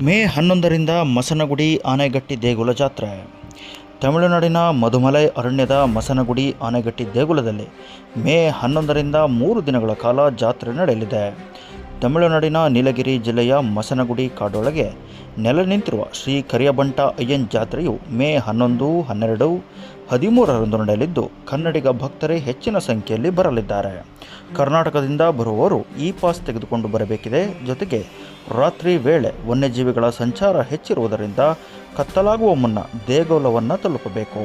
ಮೇ ಹನ್ನೊಂದರಿಂದ ಮಸನಗುಡಿ ಆನೆಗಟ್ಟಿ ದೇಗುಲ ಜಾತ್ರೆ. ತಮಿಳುನಾಡಿನ ಮಧುಮಲೈ ಅರಣ್ಯದ ಮಸನಗುಡಿ ಆನೆಗಟ್ಟಿ ದೇಗುಲದಲ್ಲಿ ಮೇ ಹನ್ನೊಂದರಿಂದ ಮೂರು ದಿನಗಳ ಕಾಲ ಜಾತ್ರೆ ನಡೆಯಲಿದೆ. ತಮಿಳುನಾಡಿನ ನೀಲಗಿರಿ ಜಿಲ್ಲೆಯ ಮಸನಗುಡಿ ಕಾಡೊಳಗೆ ನೆಲೆ ನಿಂತಿರುವ ಶ್ರೀ ಕರಿಯಬಂಟ ಅಯ್ಯನ್ ಜಾತ್ರೆಯು ಮೇ ಹನ್ನೊಂದು, ಹನ್ನೆರಡು, ಹದಿಮೂರರಂದು ನಡೆಯಲಿದ್ದು, ಕನ್ನಡಿಗ ಭಕ್ತರೇ ಹೆಚ್ಚಿನ ಸಂಖ್ಯೆಯಲ್ಲಿ ಬರಲಿದ್ದಾರೆ. ಕರ್ನಾಟಕದಿಂದ ಬರುವವರು ಇ ಪಾಸ್ ತೆಗೆದುಕೊಂಡು ಬರಬೇಕಿದೆ. ಜೊತೆಗೆ ರಾತ್ರಿ ವೇಳೆ ವನ್ಯಜೀವಿಗಳ ಸಂಚಾರ ಹೆಚ್ಚಿರುವುದರಿಂದ ಕತ್ತಲಾಗುವ ಮುನ್ನ ದೇಗುಲವನ್ನು ತಲುಪಬೇಕು.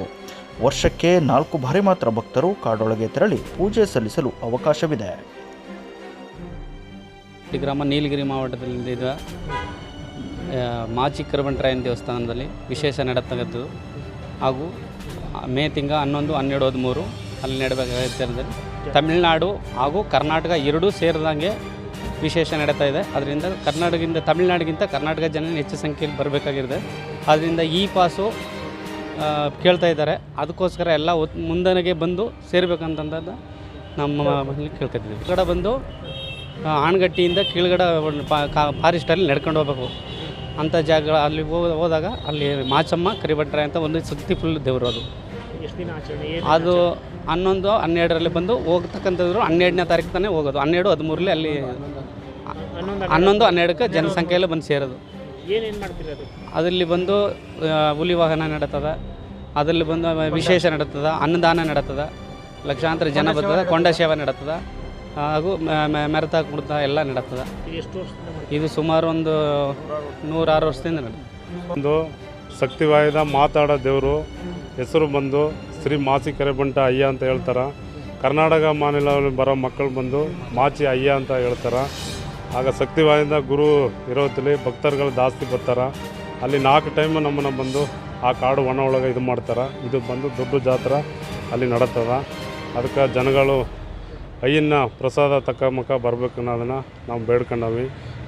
ವರ್ಷಕ್ಕೆ ನಾಲ್ಕು ಬಾರಿ ಮಾತ್ರ ಭಕ್ತರು ಕಾಡೊಳಗೆ ತೆರಳಿ ಪೂಜೆ ಸಲ್ಲಿಸಲು ಅವಕಾಶವಿದೆ. ಈ ಗ್ರಾಮ ನೀಲಗಿರಿ ಮಾವಟದಲ್ಲಿದ್ದ ಮಾಚಿ ಕರಬಂಟರಾಯನ ದೇವಸ್ಥಾನದಲ್ಲಿ ವಿಶೇಷ ನಡೆತಕ್ಕದ್ದು. ಹಾಗೂ ಮೇ ತಿಂಗ ಹನ್ನೊಂದು, ಹನ್ನೆರಡು, ಹದಿಮೂರು ಅಲ್ಲಿ ನಡೆಬೇಕಾಗಿರ್ತದೆ ತಮಿಳುನಾಡು ಹಾಗೂ ಕರ್ನಾಟಕ ಎರಡೂ ಸೇರಿದಂಗೆ ವಿಶೇಷ ನಡೀತಾ ಇದೆ. ಅದರಿಂದ ಕರ್ನಾಟಕದಿಂದ, ತಮಿಳುನಾಡಿಗಿಂತ ಕರ್ನಾಟಕ ಜನ ಹೆಚ್ಚು ಸಂಖ್ಯೆಯಲ್ಲಿ ಬರಬೇಕಾಗಿರುತ್ತೆ. ಆದ್ದರಿಂದ ಈ ಪಾಸು ಕೇಳ್ತಾ ಇದ್ದಾರೆ. ಅದಕ್ಕೋಸ್ಕರ ಎಲ್ಲ ಮುಂದನಿಗೆ ಬಂದು ಸೇರಬೇಕಂತಂದ ನಮ್ಮ ಕೇಳ್ಕೊತಿದ್ದೀವಿ ಈ ಕಡೆ ಬಂದು ಆಣಗಟ್ಟಿಯಿಂದ ಕೀಳ್ಗಡೆ ಫಾರೆಸ್ಟಲ್ಲಿ ನಡ್ಕೊಂಡು ಹೋಗ್ಬೇಕು. ಅಂಥ ಜಾಗ ಅಲ್ಲಿ ಹೋದಾಗ ಅಲ್ಲಿ ಮಾಚಮ್ಮ ಕರಿಭಟ್ರೆ ಅಂತ ಒಂದು ಸುತ್ತಿ ಫುಲ್ ದೇವರು ಅದು. ಅದು ಹನ್ನೊಂದು ಹನ್ನೆರಡರಲ್ಲಿ ಬಂದು ಹೋಗ್ತಕ್ಕಂಥದ್ರು ಹನ್ನೆರಡನೇ ತಾರೀಕು ತಾನೇ ಹೋಗೋದು. ಹನ್ನೆರಡು ಹದಿಮೂರಲ್ಲಿ ಅಲ್ಲಿ ಹನ್ನೊಂದು ಹನ್ನೆರಡಕ್ಕೆ ಜನಸಂಖ್ಯೆಯಲ್ಲಿ ಬಂದು ಸೇರೋದು. ಅದರಲ್ಲಿ ಬಂದು ಹುಲಿ ವಾಹನ ನಡೀತದ. ಅದರಲ್ಲಿ ಬಂದು ವಿಶೇಷ ನಡೀತದ ಅನ್ನದಾನ ನಡೀತದ. ಲಕ್ಷಾಂತರ ಜನ ಬರ್ತದೆ ಕೊಂಡ ಸೇವೆ ನಡೀತದ. ಹಾಗೂ ಮೆರೆತ ಕುಡ್ತ ಎಲ್ಲ ನಡೀತದೆ. ಇದು ಸುಮಾರು ಒಂದು ನೂರಾರು ವರ್ಷದಿಂದ ನಡೀತದೆ. ಒಂದು ಶಕ್ತಿವಾಯದ ಮಾತಾಡೋ ದೇವರು. ಹೆಸರು ಬಂದು ಶ್ರೀ ಮಾಸಿ ಕರೆಬಂಟ ಅಯ್ಯ ಅಂತ ಹೇಳ್ತಾರೆ. ಕರ್ನಾಟಕ ಮಾನಿಲದಲ್ಲಿ ಬರೋ ಮಕ್ಕಳು ಬಂದು ಮಾಚಿ ಅಯ್ಯ ಅಂತ ಹೇಳ್ತಾರೆ. ಆಗ ಶಕ್ತಿವಾಯಿಂದ ಗುರು ಇರೋತಲ್ಲಿ ಭಕ್ತರುಗಳು ಜಾಸ್ತಿ ಬರ್ತಾರೆ. ಅಲ್ಲಿ ನಾಲ್ಕು ಟೈಮ್ ನಮ್ಮನ್ನು ಬಂದು ಆ ಕಾಡು ಒಣ ಒಳಗೆ ಇದು ಮಾಡ್ತಾರೆ. ಇದು ಬಂದು ದೊಡ್ಡ ಜಾತ್ರೆ ಅಲ್ಲಿ ನಡೀತದ. ಅದಕ್ಕೆ ಜನಗಳು ಅಯ್ಯನ್ನ ಪ್ರಸಾದ ತಕ್ಕ ಬರ್ಬೇಕು ಅನ್ನೋದನ್ನು ನಾವು ಬೇಡ್ಕೊಂಡವಿ.